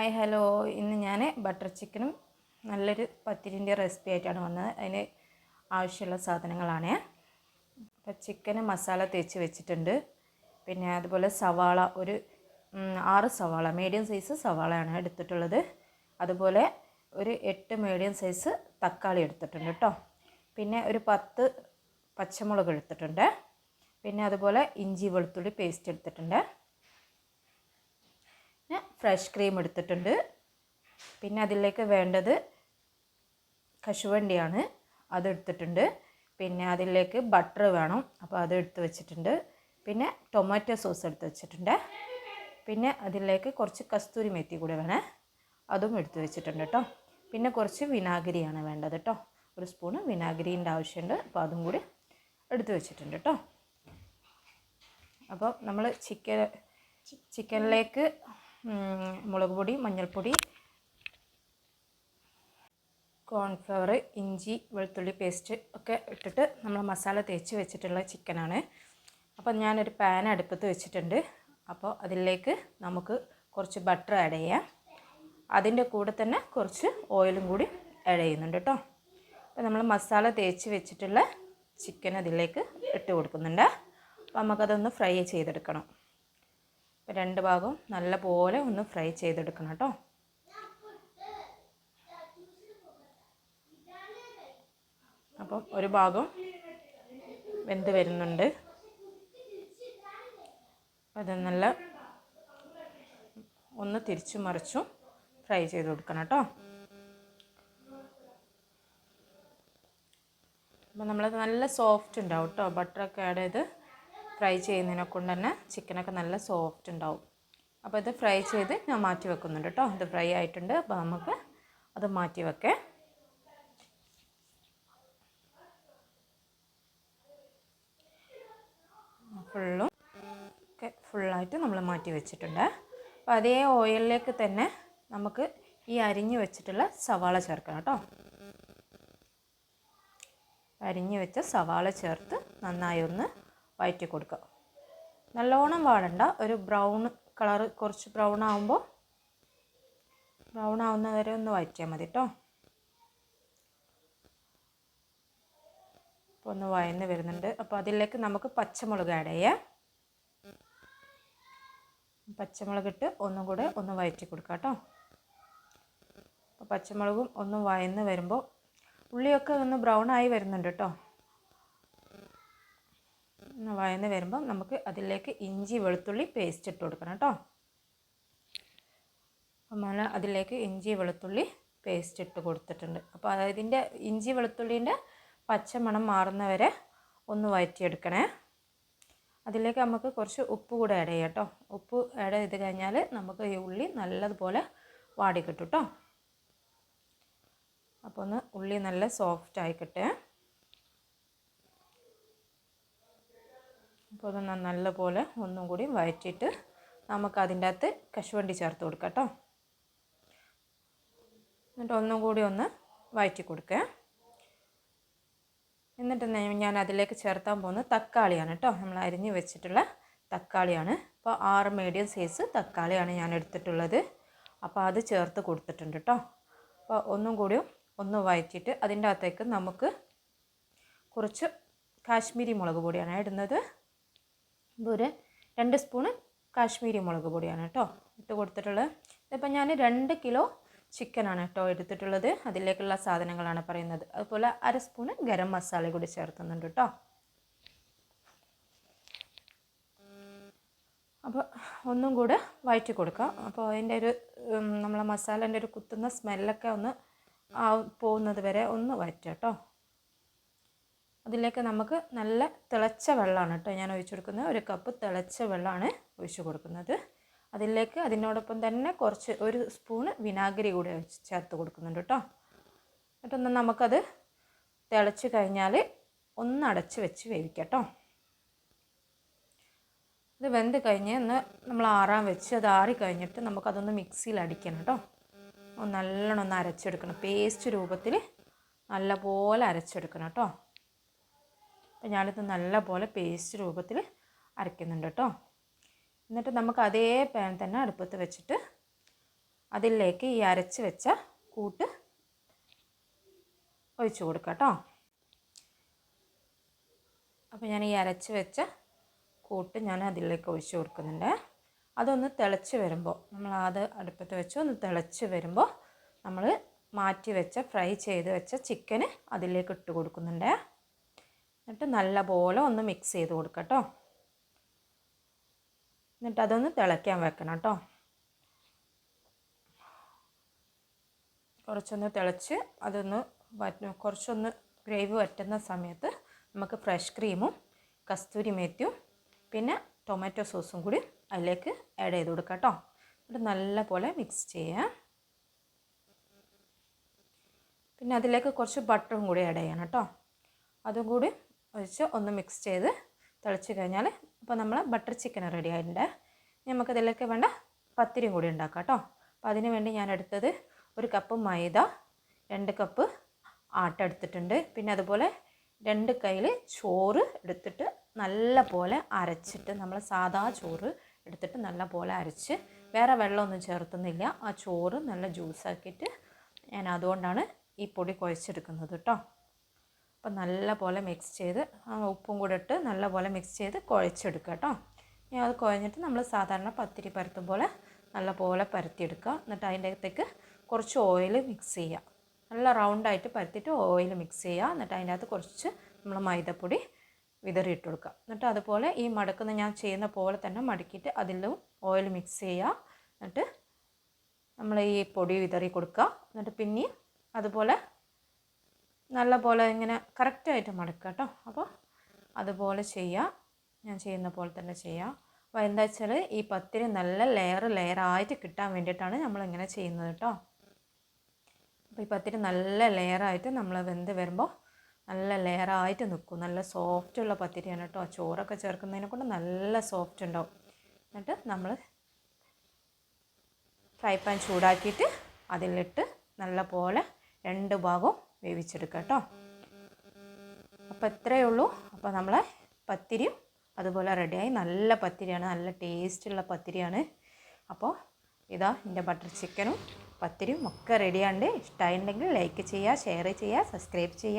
Hi hello. ഇന്ന് ഞാൻ butter ചിക്കനും നല്ലൊരു പത്തിരിന്റെ റെസിപ്പി ആയിട്ടാണ് വന്നത്. അതിന് ആവശ്യമുള്ള സാധനങ്ങളാണ്. അപ്പോൾ ചിക്കന് മസാല തേച്ച് വെച്ചിട്ടുണ്ട്. പിന്നെ അതുപോലെ സവാള ഒരു ആറ് സവാള മീഡിയം സൈസ് സവാളയാണ് എടുത്തിട്ടുള്ളത്. അതുപോലെ ഒരു എട്ട് മീഡിയം സൈസ് തക്കാളി എടുത്തിട്ടുണ്ട് കേട്ടോ. പിന്നെ ഒരു പത്ത് പച്ചമുളക് എടുത്തിട്ടുണ്ട്. പിന്നെ അതുപോലെ ഇഞ്ചി വെളുത്തുള്ളി പേസ്റ്റ് എടുത്തിട്ടുണ്ട്. ഫ്രഷ് ക്രീം എടുത്തിട്ടുണ്ട്. പിന്നെ അതിലേക്ക് വേണ്ടത് കശുവണ്ടിയാണ്. അതെടുത്തിട്ടുണ്ട് പിന്നെ അതിലേക്ക് ബട്ടർ വേണം. അപ്പോൾ അത് എടുത്ത് വെച്ചിട്ടുണ്ട്. പിന്നെ ടൊമാറ്റോ സോസ് എടുത്ത് വെച്ചിട്ടുണ്ട്. പിന്നെ അതിലേക്ക് കുറച്ച് കസ്തൂരി മെത്തി കൂടെ വേണേ. അതും എടുത്ത് വെച്ചിട്ടുണ്ട് കേട്ടോ. പിന്നെ കുറച്ച് വിനാഗിരിയാണ് വേണ്ടത് കേട്ടോ. ഒരു സ്പൂണ് വിനാഗിരീന്റെ ആവശ്യമുണ്ട്. അപ്പോൾ അതും കൂടി എടുത്ത് വെച്ചിട്ടുണ്ട് കേട്ടോ. അപ്പോൾ നമ്മൾ ചിക്കൻ ചിക്കനിലേക്ക് മുളക് പൊടി മഞ്ഞൾപ്പൊടി കോൺഫ്ലവർ ഇഞ്ചി വെളുത്തുള്ളി പേസ്റ്റ് ഒക്കെ ഇട്ടിട്ട് നമ്മൾ മസാല തേച്ച് വെച്ചിട്ടുള്ള ചിക്കനാണ് അപ്പോൾ ഞാനൊരു പാൻ അടുപ്പത്ത് വെച്ചിട്ടുണ്ട്. അപ്പോൾ അതിലേക്ക് നമുക്ക് കുറച്ച് ബട്ടർ ആഡ് ചെയ്യാം. അതിന്റെ കൂടെ തന്നെ കുറച്ച് ഓയിലും കൂടി ആഡ് ചെയ്യുന്നുണ്ട് കേട്ടോ അപ്പോൾ നമ്മൾ മസാല തേച്ച് വെച്ചിട്ടുള്ള ചിക്കൻ അതിലേക്ക് ഇട്ട് കൊടുക്കുന്നുണ്ട്. അപ്പോൾ നമുക്കതൊന്ന് ഫ്രൈ ചെയ്തെടുക്കണം. രണ്ട് ഭാഗവും നല്ല പോലെ ഒന്ന് ഫ്രൈ ചെയ്തെടുക്കണം കേട്ടോ. അപ്പം ഒരു ഭാഗം വെന്ത് വരുന്നുണ്ട്. അത് നല്ല ഒന്ന് തിരിച്ചു മറിച്ചും ഫ്രൈ ചെയ്ത് കൊടുക്കണം കേട്ടോ. അപ്പം നമ്മളത് നല്ല സോഫ്റ്റ് ഉണ്ടാവും കേട്ടോ. ബട്ടറൊക്കെ ആഡ് ചെയ്ത് ഫ്രൈ ചെയ്യുന്നതിനെ കൊണ്ട് തന്നെ ചിക്കനൊക്കെ നല്ല സോഫ്റ്റ് ഉണ്ടാവും. അപ്പോൾ ഇത് ഫ്രൈ ചെയ്ത് ഞാൻ മാറ്റി വെക്കുന്നുണ്ട് കേട്ടോ. ഇത് ഫ്രൈ ആയിട്ടുണ്ട്. അപ്പോൾ നമുക്ക് അത് മാറ്റി വെക്കേ. ഫുള്ളും ഒക്കെ ഫുള്ളായിട്ട് നമ്മൾ മാറ്റി വെച്ചിട്ടുണ്ട്. അപ്പോൾ അതേ ഓയിലിലേക്ക് തന്നെ നമുക്ക് ഈ അരിഞ്ഞു വെച്ചിട്ടുള്ള സവാള ചേർക്കണം കേട്ടോ. അരിഞ്ഞു വെച്ച സവാള ചേർത്ത് നന്നായി ഒന്ന് വഴറ്റി കൊടുക്കുക. നല്ലോണം വാടണ്ട. ഒരു ബ്രൗൺ കളർ കുറച്ച് ബ്രൗൺ ആവുമ്പോൾ ബ്രൗൺ ആവുന്ന വരെ ഒന്ന് വഴറ്റിയാൽ മതി കേട്ടോ അപ്പോൾ ഒന്ന് വയന്ന് വരുന്നുണ്ട്. അപ്പോൾ അതിലേക്ക് നമുക്ക് പച്ചമുളക് ആഡ് ചെയ്യാം. പച്ചമുളക് ഇട്ട് ഒന്നും കൂടെ ഒന്ന് വയറ്റി കൊടുക്കാം കേട്ടോ അപ്പോൾ പച്ചമുളകും ഒന്ന് വയന്ന് വരുമ്പോൾ ഉള്ളിയൊക്കെ ഒന്ന് ബ്രൗൺ ആയി വരുന്നുണ്ട് കേട്ടോ വയന്ന് വരുമ്പോൾ നമുക്ക് അതിലേക്ക് ഇഞ്ചി വെളുത്തുള്ളി പേസ്റ്റ് ഇട്ട് കൊടുക്കണം കേട്ടോ. നമ്മൾ അതിലേക്ക് ഇഞ്ചി വെളുത്തുള്ളി പേസ്റ്റ് ഇട്ട് കൊടുത്തിട്ടുണ്ട്. അപ്പോൾ അതിന്റെ ഇഞ്ചി വെളുത്തുള്ളീന്റെ പച്ചമണം മാറുന്നവരെ ഒന്ന് വഴറ്റിയെടുക്കണേ അതിലേക്ക് നമുക്ക് കുറച്ച് ഉപ്പ് കൂടെ ആഡ് ചെയ്യാം കേട്ടോ. ഉപ്പ് ആഡ് ചെയ്ത് കഴിഞ്ഞാൽ നമുക്ക് ഈ ഉള്ളി നല്ലതുപോലെ വാടി കിട്ടും കേട്ടോ. അപ്പോൾ ഒന്ന് ഉള്ളി നല്ല സോഫ്റ്റ് ആയിക്കട്ടെ അപ്പോൾ അത് നല്ലപോലെ ഒന്നും കൂടി വഴറ്റിയിട്ട് നമുക്ക് അതിന്റെ അകത്ത് കശുവണ്ടി ചേർത്ത് കൊടുക്കാം കേട്ടോ. എന്നിട്ട് ഒന്നും കൂടി ഒന്ന് വഴറ്റി കൊടുക്കുക. എന്നിട്ട് ഞാൻ അതിലേക്ക് ചേർത്താൻ പോകുന്നത് തക്കാളിയാണ് കേട്ടോ. നമ്മൾ അരിഞ്ഞ് വെച്ചിട്ടുള്ള തക്കാളിയാണ്. അപ്പോൾ ആറ് മീഡിയം സൈസ് തക്കാളിയാണ് ഞാൻ എടുത്തിട്ടുള്ളത്. അപ്പോൾ അത് ചേർത്ത് കൊടുത്തിട്ടുണ്ട് കേട്ടോ. അപ്പോൾ ഒന്നും കൂടി ഒന്ന് വഴറ്റിയിട്ട് അതിന്റെ അകത്തേക്ക് നമുക്ക് കുറച്ച് കാശ്മീരി മുളക് പൊടിയാണ് ഇടുന്നത്. ഒരു രണ്ട് സ്പൂണ് കാശ്മീരി മുളക് പൊടിയാണ് കേട്ടോ. ഇട്ട് കൊടുത്തിട്ടുള്ളത്. ഇതിപ്പോൾ ഞാൻ രണ്ട് കിലോ ചിക്കനാണ് കേട്ടോ എടുത്തിട്ടുള്ളത്. അതിലേക്കുള്ള സാധനങ്ങളാണ് പറയുന്നത്. അതുപോലെ അര സ്പൂണ് ഗരം മസാല കൂടി ചേർക്കുന്നുണ്ട് കേട്ടോ. അപ്പോൾ ഒന്നും കൂടെ വഴറ്റി കൊടുക്കാം. അപ്പോൾ അതിന്റെ ഒരു നമ്മളെ മസാലേന്റെ ഒരു കുത്തുന്ന സ്മെല്ലൊക്കെ ഒന്ന് പോകുന്നത് വരെ ഒന്ന് വഴറ്റുക കേട്ടോ. അതിലേക്ക് നമുക്ക് നല്ല തിളച്ച വെള്ളമാണ് കേട്ടോ ഞാൻ ഒഴിച്ചു കൊടുക്കുന്നത്. ഒരു കപ്പ് തിളച്ച വെള്ളമാണ് ഒഴിച്ചു കൊടുക്കുന്നത്. അതിലേക്ക് അതിനോടൊപ്പം തന്നെ കുറച്ച് ഒരു സ്പൂണ് വിനാഗിരി കൂടി ചേർത്ത് കൊടുക്കുന്നുണ്ട് കേട്ടോ. എന്നിട്ടൊന്ന് നമുക്കത് തിളച്ച് കഴിഞ്ഞാൽ ഒന്ന് അടച്ച് വെച്ച് വേവിക്കാം കേട്ടോ. ഇത് വെന്ത് കഴിഞ്ഞ് ഒന്ന് നമ്മൾ ആറാൻ വെച്ച് അത് ആറി കഴിഞ്ഞിട്ട് നമുക്കതൊന്ന് മിക്സിയിൽ അടിക്കണം കേട്ടോ. നല്ലോണം ഒന്ന് അരച്ചെടുക്കണം. പേസ്റ്റ് രൂപത്തിൽ നല്ലപോലെ അരച്ചെടുക്കണം കേട്ടോ. അപ്പോൾ ഞാനിത് നല്ലപോലെ പേസ്റ്റ് രൂപത്തിൽ അരയ്ക്കുന്നുണ്ട് കേട്ടോ. എന്നിട്ട് നമുക്ക് അതേ പാൻ തന്നെ അടുപ്പത്ത് വെച്ചിട്ട് അതിലേക്ക് ഈ അരച്ച് വെച്ച കൂട്ട് ഒഴിച്ചു കൊടുക്കാം കേട്ടോ. അപ്പോൾ ഞാൻ ഈ അരച്ച് വെച്ച കൂട്ട് ഞാൻ അതിലേക്ക് ഒഴിച്ചു കൊടുക്കുന്നുണ്ട്. അതൊന്ന് തിളച്ച് വരുമ്പോൾ നമ്മൾ അത് അടുപ്പത്ത് വെച്ച് ഒന്ന് തിളച്ച് വരുമ്പോൾ നമ്മൾ മാറ്റി വെച്ച ഫ്രൈ ചെയ്ത് വെച്ച ചിക്കന് അതിലേക്ക് ഇട്ട് കൊടുക്കുന്നുണ്ട്. എന്നിട്ട് നല്ലപോലെ ഒന്ന് മിക്സ് ചെയ്ത് കൊടുക്കട്ടോ കേട്ടോ എന്നിട്ട് അതൊന്ന് തിളയ്ക്കാൻ വെക്കണം കേട്ടോ കുറച്ചൊന്ന് തിളച്ച് അതൊന്ന് വറ്റ കുറച്ചൊന്ന് ഗ്രേവി വറ്റുന്ന സമയത്ത് നമുക്ക് ഫ്രഷ് ക്രീമും കസ്തൂരി മേത്തിയും പിന്നെ ടൊമാറ്റോ സോസും കൂടി അതിലേക്ക് ആഡ് ചെയ്ത് കൊടുക്കാം കേട്ടോ എന്നിട്ട് നല്ലപോലെ മിക്സ് ചെയ്യാം. പിന്നെ അതിലേക്ക് കുറച്ച് ബട്ടറും കൂടി ആഡ് ചെയ്യണം കേട്ടോ അതും കൂടി ഒഴിച്ച് ഒന്ന് മിക്സ് ചെയ്ത് തിളച്ച് കഴിഞ്ഞാൽ ഇപ്പോൾ നമ്മൾ ബട്ടർ ചിക്കൻ റെഡി ആയിട്ടുണ്ട്. നമുക്കതിലേക്ക് വേണ്ട പത്തിരിയും കൂടി ഉണ്ടാക്കാം കേട്ടോ. അപ്പോൾ അതിന് വേണ്ടി ഞാൻ എടുത്തത് ഒരു കപ്പ് മൈദ രണ്ട് കപ്പ് ആട്ട എടുത്തിട്ടുണ്ട്. പിന്നെ അതുപോലെ രണ്ട് കയ്യിൽ ചോറ് എടുത്തിട്ട് നല്ല പോലെ അരച്ചിട്ട് നമ്മൾ സാദാ ചോറ് എടുത്തിട്ട് നല്ല പോലെ അരച്ച് വേറെ വെള്ളമൊന്നും ചേർത്തുന്നില്ല. ആ ചോറ് നല്ല ജ്യൂസാക്കിയിട്ട് ഞാൻ അതുകൊണ്ടാണ് ഈ പൊടി കുഴച്ചെടുക്കുന്നത് കേട്ടോ. അപ്പം നല്ലപോലെ മിക്സ് ചെയ്ത് ഉപ്പും കൂടെ ഇട്ട് നല്ല പോലെ മിക്സ് ചെയ്ത് കുഴച്ചെടുക്കുക കേട്ടോ. ഇനി അത് കുഴഞ്ഞിട്ട് നമ്മൾ സാധാരണ പത്തിരി പരത്തും പോലെ നല്ലപോലെ പരത്തിയെടുക്കുക. എന്നിട്ട് അതിന്റെ അകത്തേക്ക് കുറച്ച് ഓയിൽ മിക്സ് ചെയ്യുക. നല്ല റൗണ്ടായിട്ട് പരത്തിയിട്ട് ഓയിൽ മിക്സ് ചെയ്യുക. എന്നിട്ട് അതിന്റെ അകത്ത് കുറച്ച് നമ്മൾ മൈദപ്പൊടി വിതറിയിട്ട് കൊടുക്കുക. എന്നിട്ട് അതുപോലെ ഈ മടക്കുന്ന ഞാൻ ചെയ്യുന്ന പോലെ തന്നെ മടക്കിയിട്ട് അതിലും ഓയിൽ മിക്സ് ചെയ്യുക. എന്നിട്ട് നമ്മൾ ഈ പൊടി വിതറി കൊടുക്കുക. എന്നിട്ട് പിന്നെയും അതുപോലെ നല്ല പോലെ ഇങ്ങനെ കറക്റ്റായിട്ട് മടക്കുക കേട്ടോ. അപ്പോൾ അതുപോലെ ചെയ്യുക. ഞാൻ ചെയ്യുന്ന പോലെ തന്നെ ചെയ്യുക. അപ്പോൾ എന്താ വെച്ചാൽ ഈ പത്തിരി നല്ല ലെയർ ലെയറായിട്ട് കിട്ടാൻ വേണ്ടിയിട്ടാണ് നമ്മളിങ്ങനെ ചെയ്യുന്നത് കേട്ടോ. അപ്പോൾ ഈ പത്തിരി നല്ല ലെയറായിട്ട് നമ്മൾ വെന്ത് വരുമ്പോൾ നല്ല ലെയറായിട്ട് നിൽക്കും. നല്ല സോഫ്റ്റുള്ള പത്തിരിയാണ് കേട്ടോ. ചോറൊക്കെ ചേർക്കുന്നതിനെ കൊണ്ട് നല്ല സോഫ്റ്റ് ഉണ്ടാവും. എന്നിട്ട് നമ്മൾ ഫ്രൈ പാൻ ചൂടാക്കിയിട്ട് അതിലിട്ട് നല്ല പോലെ രണ്ട് ഭാഗവും വേവിച്ചെടുക്കുക കേട്ടോ. അപ്പോൾ ഇത്രയേ ഉള്ളൂ. അപ്പോൾ നമ്മളെ പത്തിരിയും അതുപോലെ റെഡിയായി. നല്ല പത്തിരിയാണ്. നല്ല ടേസ്റ്റുള്ള പത്തിരിയാണ്. അപ്പോൾ ഇതാ എന്റെ ബട്ടർ ചിക്കനും പത്തിരിയും ഒക്കെ റെഡിയാണ്ട്. ഇഷ്ടമായിട്ടുണ്ടെങ്കിൽ ലൈക്ക് ചെയ്യുക ഷെയർ ചെയ്യുക സബ്സ്ക്രൈബ് ചെയ്യുക.